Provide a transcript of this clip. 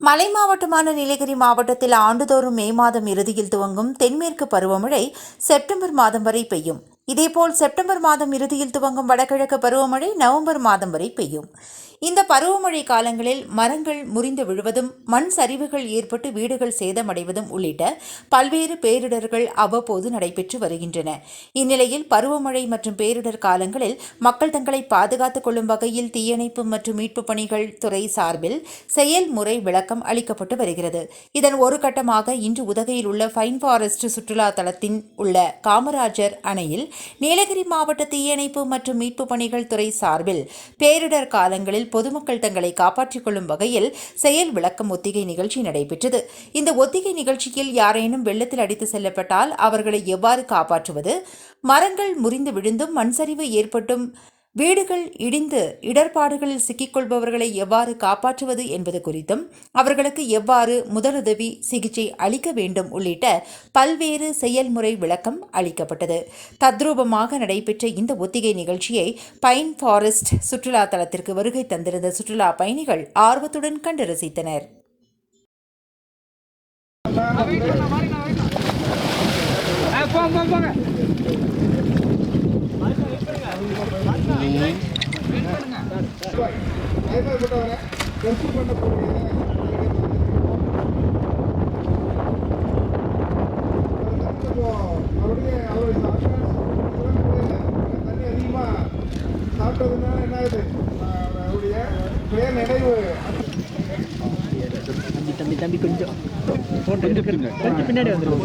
மலை மாவட்டமான நீலகிரி மாவட்டத்தில் ஆண்டுதோறும் மே மாதம் இறுதியில் துவங்கும் தென்மேற்கு பருவமழை செப்டம்பர் மாதம் வரை பெய்யும். இதேபோல் செப்டம்பர் மாதம் இறுதியில் துவங்கும் வடகிழக்கு பருவமழை நவம்பர் மாதம் வரை பெய்யும். இந்த பருவமழை காலங்களில் மரங்கள் முறிந்து விழுவதும் மண் சரிவுகள் ஏற்பட்டு வீடுகள் சேதமடைவதும் உள்ளிட்ட பல்வேறு பேரிடர்கள் அவ்வப்போது நடைபெற்று வருகின்றன. இந்நிலையில் பருவமழை மற்றும் பேரிடர் காலங்களில் மக்கள் தங்களை பாதுகாத்துக் கொள்ளும் வகையில் தீயணைப்பு மற்றும் மீட்புப் பணிகள் துறை சார்பில் செயல்முறை விளக்கம் அளிக்கப்பட்டு வருகிறது. இதன் ஒரு கட்டமாக இன்று உதகையில் உள்ள ஃபைன் ஃபாரஸ்ட் சுற்றுலா தளத்தின் உள்ள காமராஜர் அணையில் நீலகிரி மாவட்ட தீயணைப்பு மற்றும் மீட்பு பணிகள் துறை சார்பில் பேரிடர் காலங்களில் பொதுமக்கள் தங்களை காப்பாற்றிக் கொள்ளும் வகையில் செயல் விளக்கம் ஒத்திகை நிகழ்ச்சி நடைபெற்றது. இந்த ஒத்திகை நிகழ்ச்சியில் யாரேனும் வெள்ளத்தில் அடித்து செல்லப்பட்டால் அவர்களை எவ்வாறு காப்பாற்றுவது? மரங்கள் முறிந்து விழுந்தும் மண்சரிவு ஏற்பட்டும் வீடுகள் இடிந்து இடர்பாடுகளில் சிக்கிக்கொள்பவர்களை எவ்வாறு காப்பாற்றுவது என்பது குறித்தும் அவர்களுக்கு எவ்வாறு முதலுதவி சிகிச்சை அளிக்க வேண்டும் உள்ளிட்ட பல்வேறு செயல்முறை விளக்கம் அளிக்கப்பட்டது. தத்ரூபமாக நடைபெற்ற இந்த ஒத்திகை நிகழ்ச்சியை பைன் ஃபாரஸ்ட் சுற்றுலா தலத்திற்கு வருகை தந்திருந்த சுற்றுலா பயணிகள் ஆர்வத்துடன் கண்டு ரசித்தனர். போங்க போங்க. சாப்பிட்டதுனால என்ன ஆகுது அவருடைய சுய நினைவு தம்பி தம்பி கொஞ்சம் கொஞ்சம் பின்னாடி வந்துருவோம்.